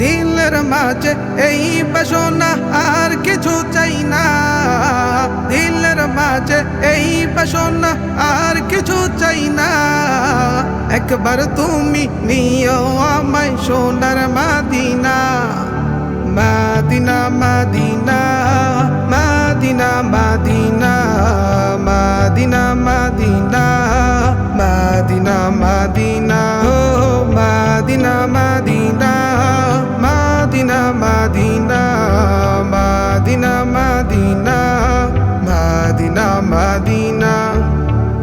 দিলের মাঝে এই বাসনা আর কিছু চাই না। দিলের মাঝে এই বাসনা আর কিছু চাই না। একবার তুমি নিও আমায় সোনার মাদিনা মাদিনা মাদিনা। মাদিনা মাদিনা মাদিনা মাদিনা মাদিনা।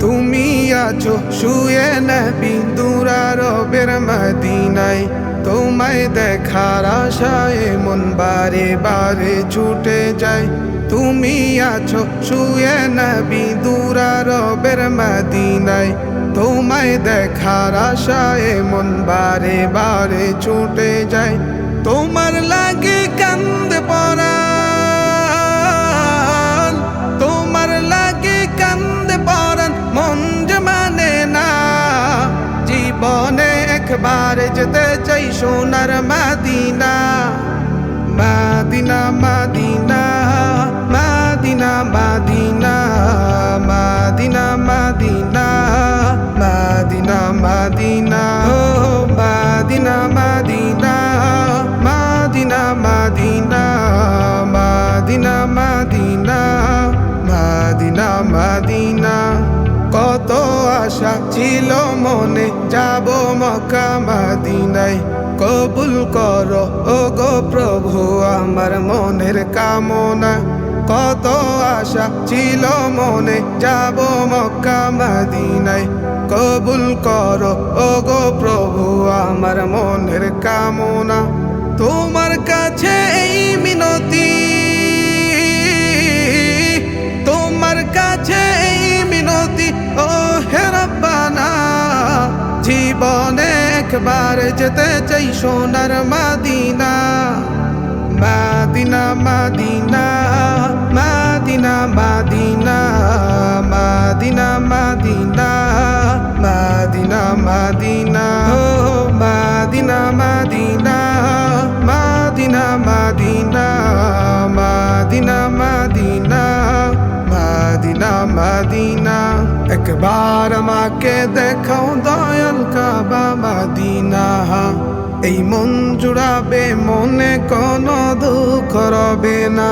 তুমি আছো শুয়ে না বিন্দুরা রবের মদিনায়। তোমায় দেখার আশায় মন বারে বারে ছুটে যায়। তুমি আছো শুয়ে না বিন্দুরা রবের মদিনায়। তোমায় দেখার আশায় মন বারে বারে ছুটে যায়। তোমার লাগে কান্দে পরান তোমার লাগে কান্দে পরান মন যে মানে না। জীবনে একবার যেতে চাই সোনার মাদিনা মাদিনা মাদিনা মাদিনা মাদিনা মাদিনা মাদিনা মাদিনা মাদিনা মাদিনা মাদিনা মাদিনা। কত আশা ছিল মনে, যাব মক্কা মাদিনায়। কবুল করো ও গো প্রভু, আমার মনের কামনা। কত আশা ছিল মনে, যাব মক্কা মাদিনায়। কবুল করো ও গো প্রভু, আমার মনের কামনা। তোমার কাছে এই মিনতি, তোমার কাছে এই মিনতি ও হে রব্বানা। জীবনে একবার যেতে চাই সোনার মাদিনা। মাদিনা মাদিনা। মাদিনা মাদিনা মাদিনা মাদিনা মাদিনা মাদিনা মাদিনা মাদিনা মাদিনা। একবার আমাকে দেখাও দয়াল কাবা মাদিনা। এই মন জুড়াবে, মনে কোনো দুঃখ রবে না।